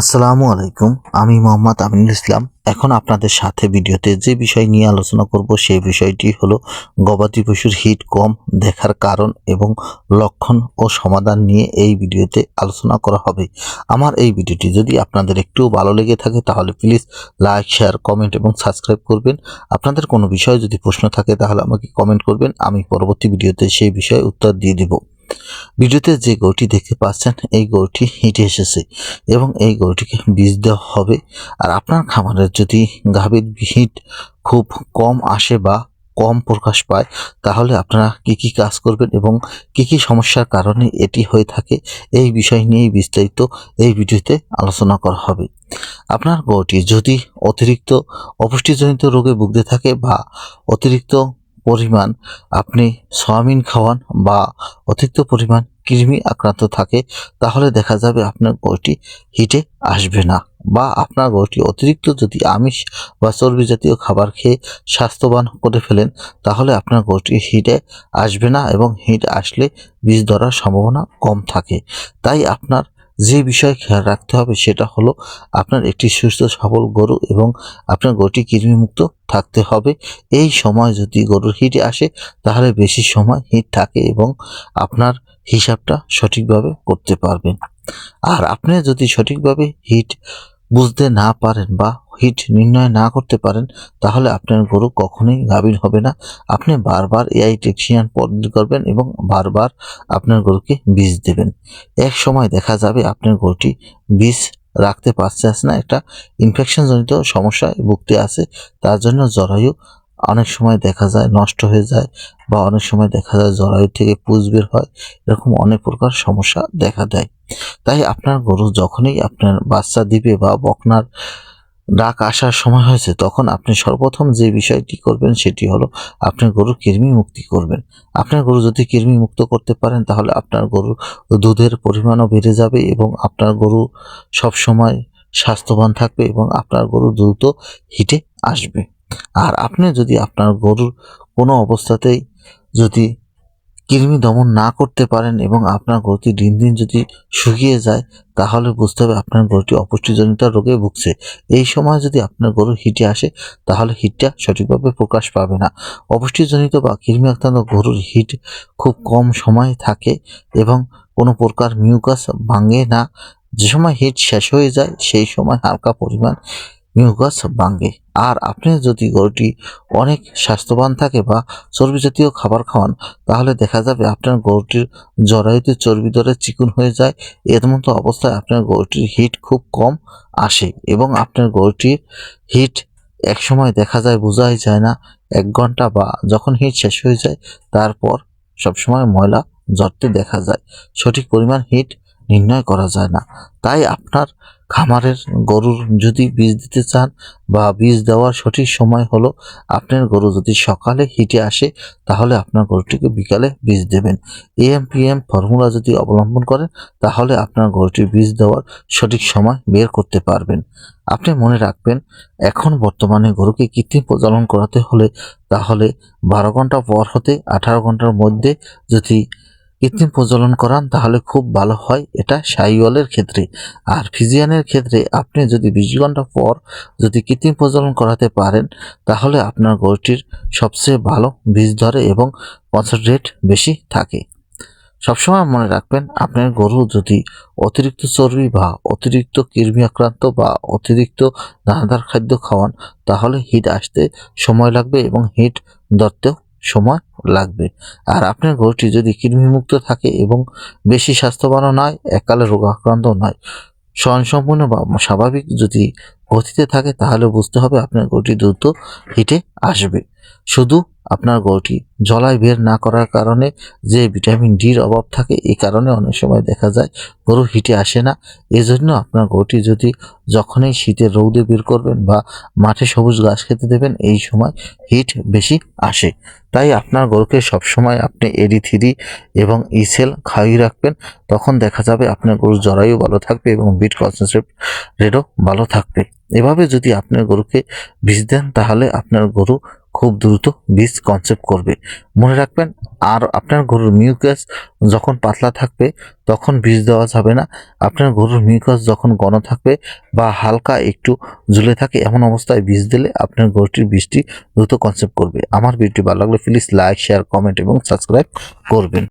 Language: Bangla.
আসসালামু আলাইকুম, আমি মোহাম্মদ আমিনুল ইসলাম। এখন আপনাদের সাথে ভিডিওতে যে বিষয় নিয়ে আলোচনা করব, সেই বিষয়টি হলো গবাদি পশুর হিট কম দেখার কারণ এবং লক্ষণ ও সমাধান নিয়ে এই ভিডিওতে আলোচনা করা হবে। আমার এই ভিডিওটি যদি আপনাদের একটু ভালো লেগে থাকে, তাহলে প্লিজ লাইক, শেয়ার, কমেন্ট এবং সাবস্ক্রাইব করবেন। আপনাদের কোনো বিষয়ে যদি প্রশ্ন থাকে, তাহলে আমাকে কমেন্ট করবেন, আমি পরবর্তী ভিডিওতে সেই বিষয়ে উত্তর দিয়ে দেব। ভিডিওতে যে গরুটি দেখতে পাচ্ছেন, এই গরুটি হিটে এসেছে এবং এই গরুটিকে বীজ দেওয়া হবে। আর আপনার খামারের যদি গাভীর হিট খুব কম আসে বা কম প্রকাশ পায়, তাহলে আপনারা কি কি কাজ করবেন এবং কি কি সমস্যার কারণে এটি হয়ে থাকে, এই বিষয় নিয়েই বিস্তারিত এই ভিডিওতে আলোচনা করা হবে। আপনার গরুটি যদি অতিরিক্ত অপুষ্টিজনিত রোগে ভুগতে থাকে বা অতিরিক্ত পরিমাণ আপনি সয়াবিন খাওয়ান বা অতিরিক্ত পরিমাণ কৃমি আক্রান্ত থাকে, তাহলে দেখা যাবে আপনার গরুটি হিটে আসবে না বা আপনার গরুটি অতিরিক্ত যদি আমিষ বা চর্বি জাতীয় খাবার খেয়ে স্বাস্থ্যবান করে ফেলেন, তাহলে আপনার গরুটি হিটে আসবে না এবং হিট আসলে বীজ ধরার সম্ভাবনা কম থাকে। তাই আপনার যে বিষয়ে খেয়াল রাখতে হবে সেটা হলো আপনার একটি সুস্থ, সবল গরু এবং আপনার গরুটি কৃমিমুক্ত থাকতে হবে। এই সময় যদি গরুর হিট আসে, তাহলে বেশি সময় হিট থাকে এবং আপনার হিসাবটা সঠিকভাবে করতে পারবেন। আর আপনি যদি সঠিকভাবে হিট বুঝতে না পারেন বা হিট নির্ণয় না করতে পারেন, তাহলে আপনার গরু কখনোই গাভীর হবে না। আপনি বারবার এআই টেকশিয়ান পদ্ধতি করবেন এবং বারবার আপনার গরুকে বীজ দেবেন। এক সময় দেখা যাবে আপনার গরুটি বীজ রাখতে পারছে না, একটা ইনফেকশনজনিত সমস্যায় ভুগতে আছে, তার জন্য জরায়ু অনেক সময় দেখা যায় নষ্ট হয়ে যায় বা অনেক সময় দেখা যায় জরায়ু থেকে পুজ বের হয়, এরকম অনেক প্রকার সমস্যা দেখা দেয়। তাই আপনার গরু যখনই আপনার বাচ্চা দিবে বা বকনার ডাক আসার সময় হয়েছে, তখন আপনি সর্বপ্রথম যে বিষয়টি করবেন সেটি হলো আপনার গরু কৃমি মুক্তি করবেন। আপনার গরু যদি কৃমি মুক্ত করতে পারেন, তাহলে আপনার গরুর দুধের পরিমাণও বেড়ে যাবে এবং আপনার গরু সব সময় স্বাস্থ্যবান থাকবে এবং আপনার গরু দ্রুত হিটে আসবে। আর আপনি যদি আপনার গরুর কোনো অবস্থাতেই যদি কৃমি দমন না করতে পারেন এবং আপনার গরুটি দিন দিন যদি শুকিয়ে যায়, তাহলে বুঝতে হবে আপনার গরুটি অপুষ্টিজনিত রোগে ভুগছে। এই সময় যদি আপনার গরু হিটে আসে, তাহলে হিটটা সঠিকভাবে প্রকাশ পাবে না। অপুষ্টিজনিত বা কৃমি আক্রান্ত গরুর হিট খুব কম সময় থাকে এবং কোনো প্রকার মিউকাস ভাঙে না। যে সময় হিট শেষ হয়ে যায়, সেই সময় হালকা পরিমাণ মিউকাস ভাঙে। আর আপনি যদি গরুটি অনেক স্বাস্থ্যবান থাকে বা চর্বি জাতীয় খাবার খাওয়ান, তাহলে দেখা যাবে আপনার গরুটির জরায়ুতে চর্বি ধরে চিকুন হয়ে যায়। এর মতো অবস্থায় আপনার গরুটির হিট খুব কম আসে এবং আপনার গরুটির হিট এক সময় দেখা যায় বোঝাই যায় না, এক ঘণ্টা বা যখন হিট শেষ হয়ে যায়, তারপর সবসময় ময়লা জড়তে দেখা যায়। সঠিক পরিমাণ হিট নির্ণয় করা যায় না। তাই আপনার খামারের গরুর যদি বীজ দিতে চান বা বীজ দেওয়ার সঠিক সময় হলো আপনার গরু যদি সকালে হিটে আসে, তাহলে আপনার গরুটিকে বিকালে বীজ দেবেন। এএম পিএম ফর্মুলা যদি অবলম্বন করেন, তাহলে আপনার গরুটির বীজ দেওয়ার সঠিক সময় বের করতে পারবেন। আপনি মনে রাখবেন, এখন বর্তমানে গরুকে কৃত্রিম প্রজনন করাতে হলে তাহলে বারো ঘণ্টা পর হতে আঠারো ঘণ্টার মধ্যে যদি কৃত্রিম প্রজনন করান, তাহলে খুব ভালো হয় এটা সাইওয়ালের ক্ষেত্রে। আর ফিজিয়ানের ক্ষেত্রে আপনি যদি বিশ ঘণ্টা পর যদি কৃত্রিম প্রজনন করাতে পারেন, তাহলে আপনার গরুটির সবচেয়ে ভালো বীজ ধরে এবং পচন রেট বেশি থাকে। সবসময় মনে রাখবেন, আপনার গরু যদি অতিরিক্ত চর্বি বা অতিরিক্ত কৃমি আক্রান্ত বা অতিরিক্ত দানাদার খাদ্য খাওয়ান, তাহলে হিট আসতে সময় লাগবে এবং হিট ধরতেও সময় লাগবে। আর আপনার গরুটি যদি কৃমিমুক্ত থাকে এবং বেশি স্বাস্থ্যবানও নয়, এককালে রোগাক্রান্ত নয়, স্বয়ংসম্পূর্ণ বা স্বাভাবিক যদি গতিতে থাকে, তাহলে বুঝতে হবে আপনার গরুটি দ্রুত হিটে আসবে। শুধু আপনার গরুটি জলায় বের না করার কারণে যে ভিটামিন ডির অভাব থাকে এই কারণে অনেক সময় দেখা যায় গরু হিটে আসে না। এজন্য আপনার গরুটি যদি যখনই শীতের রৌদে বের করবেন বা মাঠে সবুজ ঘাস খেতে দেবেন, এই সময় হিট বেশি আসে। তাই আপনার গরুকে সবসময় আপনি এডি থ্রি এবং ইসেল খাইয়ে রাখবেন। তখন দেখা যাবে আপনার গরুর জরায়ু ভালো থাকবে এবং বিট কনসেন্ট্রেট রেটও ভালো থাকবে। এভাবে যদি আপনার গরুকে বীজ দেন, তাহলে আপনার গরু খুব দ্রুত বীজ কনসেপ্ট করবে। মনে রাখবেন, আর আপনার গরুর মিউকাস যখন পাতলা থাকবে, তখন বীজ দেওয়া যাবে না। আপনার গরুর মিউকাস যখন গণ থাকবে বা হালকা একটু ঝুলে থাকে, এমন অবস্থায় বীজ দিলে আপনার গরুটির বীজটি দ্রুত কনসেপ্ট করবে। আমার ভিডিওটি ভালো লাগলে প্লিজ লাইক শেয়ার কমেন্ট এবং সাবস্ক্রাইব করবেন।